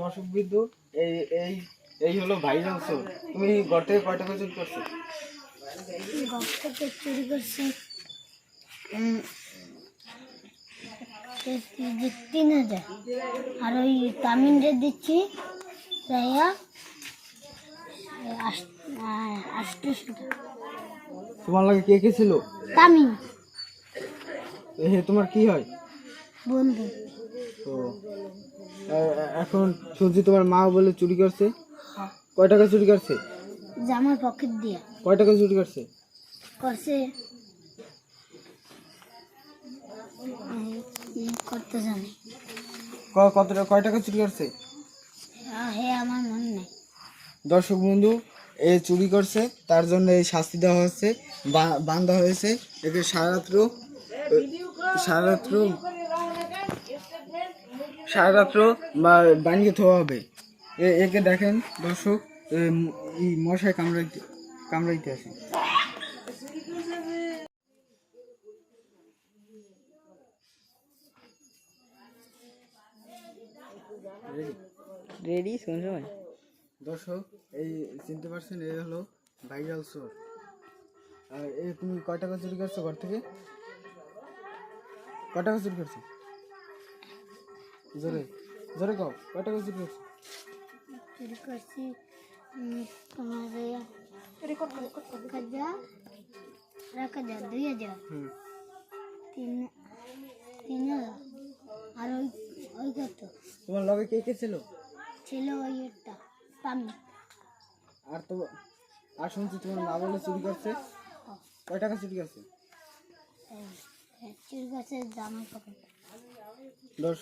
দর্শক বিন্দু এই এই এই হলো ভাইরাল চোর তুমি ঘর থেকে কয় টাকা চুরি করছ। ঘর থেকে চুরি করছি তিন হাজার। আর ওই তামিনরে দিচ্ছি আষ্টশো টাকা। তোমার লাগে কে কে ছিল? তামিন তোমার কি হয়? বন্ধু। এ- এখন শুনছি তোমার মা বলে চুরি করছে। কয় টাকা চুরি করছে? জামার পকেট দিয়া। কয় টাকা চুরি করছে? করছে। করতে জানি। কত কয় টাকা চুরি করছে? আহ, হে আমার মনে নেই। দর্শক বন্ধু এ চুরি করছে তার জন্য এই শাস্তি দেওয়া হচ্ছে বান্ধা হয়েছে। একে সারাত্র সারাত্র সারাত্র বা বানিয়ে থোয়া হবে। একে দেখেন দর্শক এ ম- ই মশায় কামড়াইতে কামড়াইতে আসে। রেডি সময় দর্শক এই চিনতে পারছেন এই হলো ভাইরাল চোর আর এই তুমি কয় টাকা চুরি করছ ঘর থেকে? কয় টাকা চুরি করছ? জোরে জোরে কও কয় টাকা চুরি করছ চুরি করছি তোমার এই এক হাজার এক হাজার দুই হাজার। তিন তিন হাজার। আর ওই ওই কত? তোমার লগে কে কে ছিল? ছিল ওই একটা তামিন আর তো আর শুনছি তোমার মা বলে চুরি করছে। কয় টাকা চুরি করছে? এই, গাছের করছে দশ